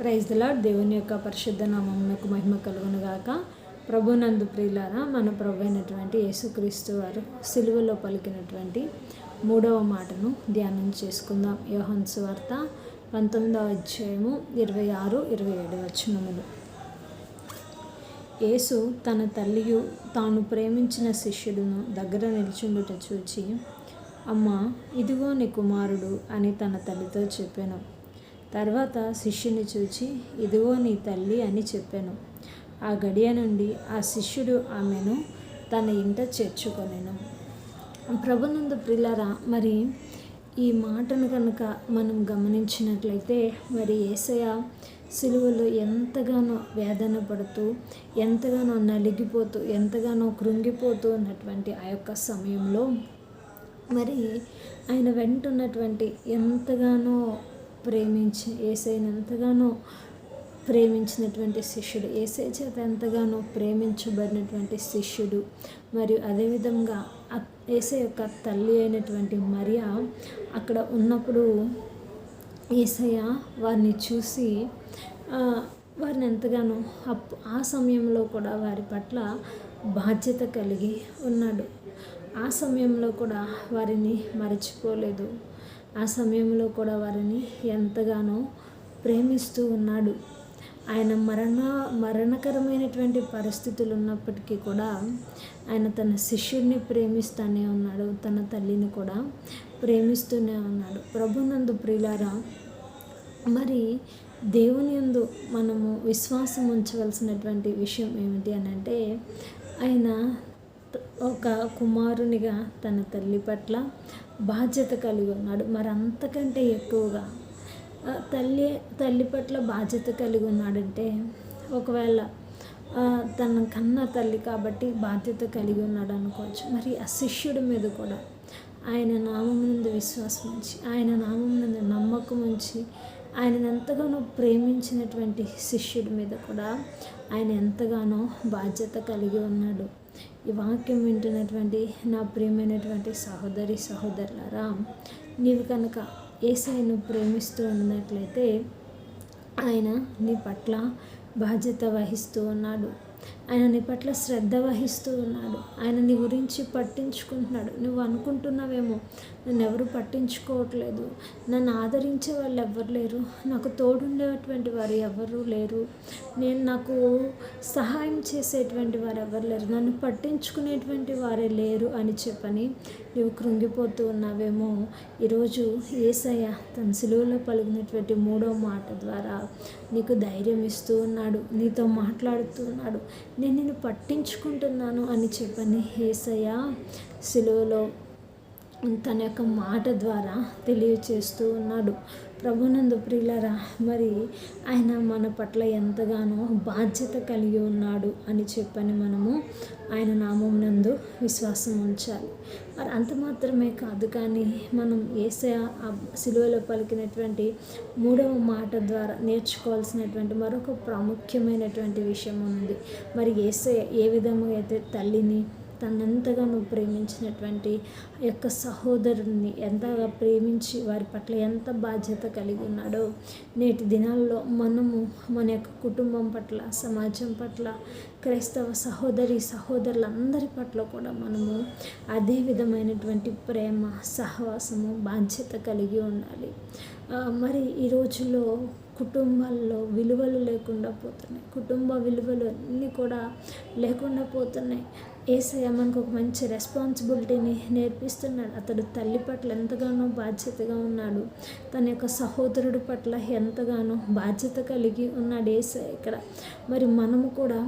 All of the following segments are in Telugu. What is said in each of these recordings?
ప్రైజ్ దిలా దేవుని యొక్క పరిశుద్ధ నామమునకు మహిమ కలుగునుగాక. ప్రభునందు ప్రియులారా మన ప్రభు అయినటువంటి యేసుక్రీస్తు వారు సిలువలో పలికినటువంటి మూడవ మాటను ధ్యానం చేసుకుందాం. యోహన్స్ వార్త పంతొమ్మిదవ అధ్యాయము ఇరవై ఆరు ఇరవై ఏడు వచనములు. యేసు తన తల్లియు తాను ప్రేమించిన శిష్యుడును దగ్గర నిల్చుండుట చూచి అమ్మ ఇదిగో నీ కుమారుడు అని తన తల్లితో చెప్పాను. తర్వాత శిష్యుని చూచి ఇదిగో నీ తల్లి అని చెప్పాను. ఆ గడియ నుండి ఆ శిష్యుడు ఆమెను తన ఇంట చేర్చుకొనెను. ప్రభునందు ప్రిలరా మరి ఈ మాటను కనుక మనం గమనించినట్లయితే మరి ఏసయ సిలువలో ఎంతగానో వేదన పడుతూ ఎంతగానో నలిగిపోతూ ఎంతగానో కృంగిపోతూ ఉన్నటువంటి ఆ యొక్క సమయంలో మరి ఆయన వెంటున్నటువంటి ఎంతగానో ప్రేమించి ఏసైని ఎంతగానో ప్రేమించినటువంటి శిష్యుడు ఏసై చేత ఎంతగానో ప్రేమించబడినటువంటి శిష్యుడు. మరియు అదేవిధంగా ఏసై యొక్క తల్లి అయినటువంటి మరియా అక్కడ ఉన్నప్పుడు ఏసయ్య వారిని చూసి వారిని ఎంతగానో అప్ ఆ సమయంలో కూడా వారి పట్ల బాధ్యత కలిగి ఉన్నాడు. ఆ సమయంలో కూడా వారిని మరచిపోలేదు. ఆ సమయంలో కూడా వారిని ఎంతగానో ప్రేమిస్తూ ఉన్నాడు. ఆయన మరణ మరణకరమైనటువంటి పరిస్థితులు ఉన్నప్పటికీ కూడా ఆయన తన శిష్యుడిని ప్రేమిస్తూనే ఉన్నాడు. తన తల్లిని కూడా ప్రేమిస్తూనే ఉన్నాడు. ప్రభునందు ప్రియులారా మరి దేవుని యందు మనము విశ్వాసం ఉంచవలసినటువంటి విషయం ఏమిటి అని అంటే ఆయన ఒక కుమారునిగా తన తల్లి పట్ల బాధ్యత కలిగి ఉన్నాడు. మరి అంతకంటే ఎక్కువగా తల్లి తల్లి పట్ల బాధ్యత కలిగి ఉన్నాడంటే ఒకవేళ తన కన్న తల్లి కాబట్టి బాధ్యత కలిగి ఉన్నాడు అనుకోవచ్చు. మరి ఆ శిష్యుడి మీద కూడా ఆయన నామం నుండి విశ్వాసం ఉంచి ఆయన నామం నుండి నమ్మకం ఉంచి ఆయన ఎంతగానో ప్రేమించినటువంటి శిష్యుడి మీద కూడా ఆయన ఎంతగానో బాధ్యత కలిగి ఉన్నాడు. ఈ వాక్యం వింటున్నటువంటి నా ప్రియమైనటువంటి సహోదరి సహోదరులారా నీవు కనుక ఏసైను ప్రేమిస్తూ ఉన్నట్లయితే ఆయన నీ పట్ల బాధ్యత వహిస్తూ ఉన్నాడు. ఆయన నీ పట్ల శ్రద్ధ వహిస్తూ ఉన్నాడు. ఆయన నీ గురించి పట్టించుకుంటున్నాడు. నువ్వు అనుకుంటున్నావేమో నన్ను ఎవరు పట్టించుకోవట్లేదు. నన్ను ఆదరించే వాళ్ళు ఎవరు లేరు. నాకు తోడుండేటువంటి వారు ఎవరు లేరు. నేను నాకు సహాయం చేసేటువంటి వారు ఎవరు లేరు. నన్ను పట్టించుకునేటువంటి వారే లేరు అని చెప్పని నువ్వు కృంగిపోతూ ఉన్నావేమో. ఈరోజు ఏసయ్య తన సిలువలో పలిగినటువంటి మూడో మాట ద్వారా నీకు ధైర్యం ఇస్తూ ఉన్నాడు. నీతో మాట్లాడుతూ ఉన్నాడు. నేను నిన్ను పట్టించుకుంటున్నాను అని చెప్పని ఏసయ్య సిలువలో తన యొక్క మాట ద్వారా తెలియచేస్తూ ఉన్నాడు. ప్రభునందు ప్రియులరా మరి ఆయన మన పట్ల ఎంతగానో బాధ్యత కలిగి ఉన్నాడు అని చెప్పని మనము ఆయన నామం నందు విశ్వాసం ఉంచాలి. మరి అంత మాత్రమే కాదు కానీ మనం ఏసే సిలువలో పలికినటువంటి మూడవ మాట ద్వారా నేర్చుకోవాల్సినటువంటి మరొక ప్రాముఖ్యమైనటువంటి విషయం ఉంది. మరి ఏసే ఏ విధంగా అయితే తల్లిని తనంతగానో ప్రేమించినటువంటి యొక్క సహోదరుని ఎంతగా ప్రేమించి వారి పట్ల ఎంత బాధ్యత కలిగి ఉన్నాడో నేటి దినాల్లో మనము మన యొక్క కుటుంబం పట్ల సమాజం పట్ల క్రైస్తవ సహోదరి సహోదరులందరి పట్ల కూడా మనము అదే విధమైనటువంటి ప్రేమ సహవాసము బాధ్యత కలిగి ఉండాలి. మరి ఈ రోజుల్లో కుటుంబాల్లో విలువలు లేకుండా పోతున్నాయి. కుటుంబ విలువలు అన్నీ కూడా లేకుండా పోతున్నాయి. ఏసయ్య మనకు ఒక మంచి రెస్పాన్సిబిలిటీని నేర్పిస్తున్నాడు. అతడు తల్లి పట్ల ఎంతగానో బాధ్యతగా ఉన్నాడు. తన యొక్క సహోదరుడి పట్ల ఎంతగానో బాధ్యత కలిగి ఉన్నాడు ఏసయ్య ఇక్కడ. మరి మనము కూడా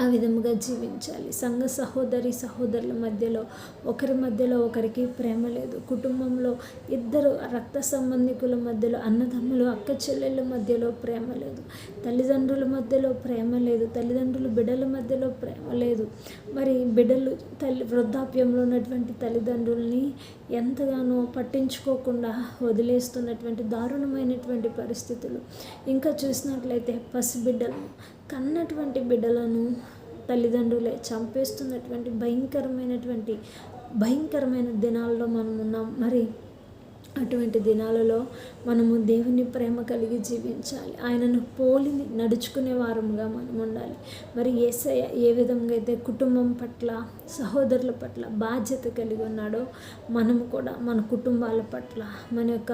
ఆ విధముగా జీవించాలి. సంఘ సహోదరి సహోదరుల మధ్యలో ఒకరి మధ్యలో ఒకరికి ప్రేమ లేదు. కుటుంబంలో ఇద్దరు రక్త సంబంధికుల మధ్యలో అన్నదమ్ములు అక్క చెల్లెళ్ళ మధ్యలో ప్రేమ లేదు. తల్లిదండ్రుల మధ్యలో ప్రేమ లేదు. తల్లిదండ్రులు బిడ్డల మధ్యలో ప్రేమ లేదు. మరి బిడ్డలు తల్లి వృద్ధాప్యంలో ఉన్నటువంటి తల్లిదండ్రుల్ని ఎంతగానో పట్టించుకోకుండా వదిలేస్తున్నటువంటి దారుణమైనటువంటి పరిస్థితులు. ఇంకా చూసినట్లయితే పసిబిడ్డలు కన్నటువంటి బిడ్డలను తల్లిదండ్రులే చంపేస్తున్నటువంటి భయంకరమైనటువంటి భయంకరమైన దినాల్లో మనం ఉన్నాం. మరి అటువంటి దినాలలో మనము దేవుని ప్రేమ కలిగి జీవించాలి. ఆయనను పోలి నడుచుకునే వారముగా మనం ఉండాలి. మరి ఏసయ ఏ విధంగా అయితే కుటుంబం పట్ల సహోదరుల పట్ల బాధ్యత కలిగి ఉన్నాడో మనము కూడా మన కుటుంబాల పట్ల మన యొక్క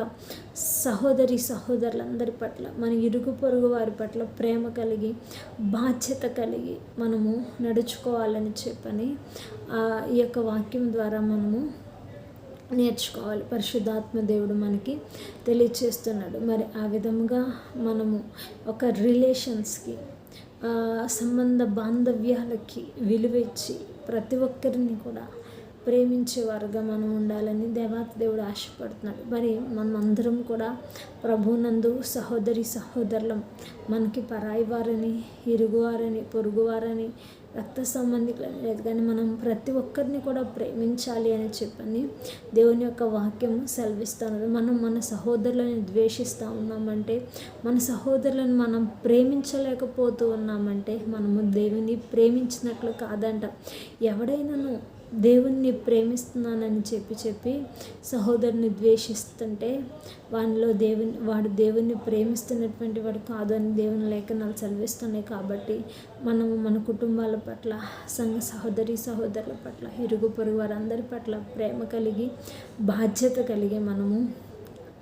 సహోదరి సహోదరులందరి పట్ల మన ఇరుగు పొరుగు వారి పట్ల ప్రేమ కలిగి బాధ్యత కలిగి మనము నడుచుకోవాలని చెప్పని ఈ యొక్క వాక్యం ద్వారా మనము నేర్చుకోవాలి. పరిశుద్ధాత్మ దేవుడు మనకి తెలియచేస్తున్నాడు. మరి ఆ విధముగా మనము ఒక రిలేషన్స్కి సంబంధ బాంధవ్యాలకి విలువ ఇచ్చి ప్రతి ఒక్కరిని కూడా ప్రేమించే వారుగా మనం ఉండాలని దేవాత దేవుడు ఆశపడుతున్నాడు. మరి మనం అందరం కూడా ప్రభునందు సహోదరి సహోదరులం మనకి పరాయి వారని ఇరుగువారని పొరుగువారని రక్త సంబంధికులని లేదు. కానీ మనం ప్రతి ఒక్కరిని కూడా ప్రేమించాలి అని చెప్పని దేవుని యొక్క వాక్యం సెలవిస్తున్నది మనం మన సహోదరులను ద్వేషిస్తూ ఉన్నామంటే మన సహోదరులను మనం ప్రేమించలేకపోతూ ఉన్నామంటే మనము దేవుని ప్రేమించినట్లు కాదంట. ఎవడైనాను దేవుణ్ణి ప్రేమిస్తున్నానని చెప్పి చెప్పి సహోదరుని ద్వేషిస్తుంటే వానిలో దేవుని వాడు దేవుణ్ణి ప్రేమిస్తున్నటువంటి వాడు కాదు అని దేవుని లేఖనాలు చదివిస్తున్నాయి కాబట్టి మనము మన కుటుంబాల పట్ల సంఘ సహోదరి సహోదరుల పట్ల ఇరుగు పొరుగు వారందరి పట్ల ప్రేమ కలిగి బాధ్యత కలిగి మనము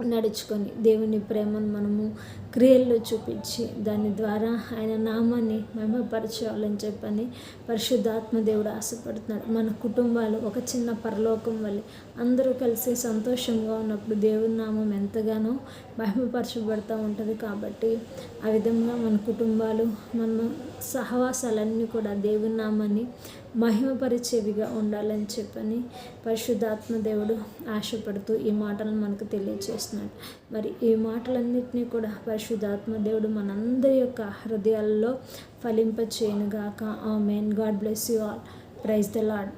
నడుచుకొని దేవుని ప్రేమను మనము క్రియల్లో చూపించి దాని ద్వారా ఆయన నామాన్ని మహిమపరచాలని చెప్పని పరిశుద్ధాత్మ దేవుడు ఆశపడుతున్నాడు. మన కుటుంబాలు ఒక చిన్న పరలోకం వల్ల అందరూ కలిసి సంతోషంగా ఉన్నప్పుడు దేవుని నామం ఎంతగానో మహిమపరచబడుతూ ఉంటుంది కాబట్టి ఆ విధంగా మన కుటుంబాలు మన సహవాసాలన్నీ కూడా దేవుని నామాన్ని మహిమపరిచేవిగా ఉండాలని చెప్పని పరిశుద్ధాత్మ దేవుడు ఆశపడుతూ ఈ మాటలను మనకు తెలియచేస్తున్నాడు. మరి ఈ మాటలన్నింటినీ కూడా పరిశుద్ధాత్మ దేవుడు మనందరి యొక్క హృదయాల్లో ఫలింపచేయనుగాక. Amen God bless you all. Praise the Lord